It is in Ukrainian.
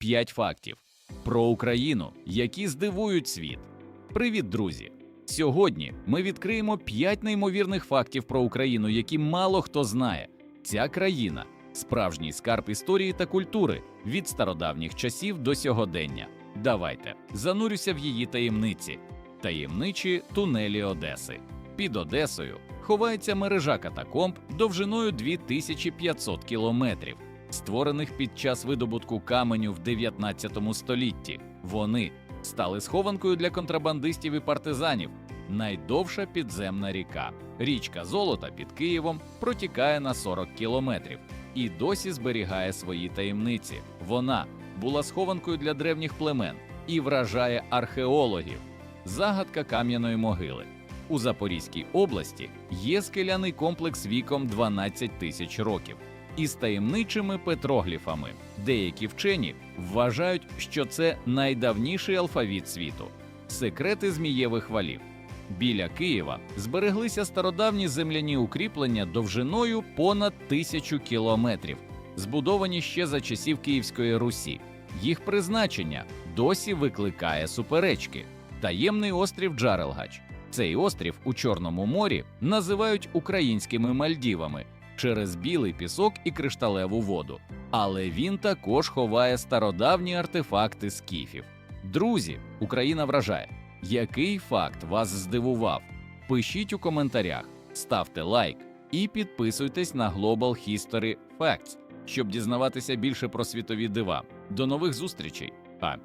5 фактів про Україну, які здивують світ. Привіт, друзі! Сьогодні ми відкриємо 5 неймовірних фактів про Україну, які мало хто знає. Ця країна справжній скарб історії та культури від стародавніх часів до сьогодення. Давайте занурюся в її таємниці. Таємничі тунелі Одеси. Під Одесою ховається мережа катакомб довжиною 2500 кілометрів, створених під час видобутку каменю в 19 столітті. Вони стали схованкою для контрабандистів і партизанів. Найдовша підземна ріка. Річка Золота під Києвом протікає на 40 кілометрів і досі зберігає свої таємниці. Вона була схованкою для древніх племен і вражає археологів. Загадка кам'яної могили. У Запорізькій області є скеляний комплекс віком 12 тисяч років із таємничими петрогліфами. Деякі вчені вважають, що це найдавніший алфавіт світу. Секрети змієвих валів. Біля Києва збереглися стародавні земляні укріплення довжиною понад тисячу кілометрів, збудовані ще за часів Київської Русі. Їх призначення досі викликає суперечки. Таємний острів Джарелгач. Цей острів у Чорному морі називають українськими Мальдівами через білий пісок і кришталеву воду. Але він також ховає стародавні артефакти скіфів. Друзі, Україна вражає. Який факт вас здивував? Пишіть у коментарях, ставте лайк і підписуйтесь на Global History Facts, щоб дізнаватися більше про світові дива. До нових зустрічей! А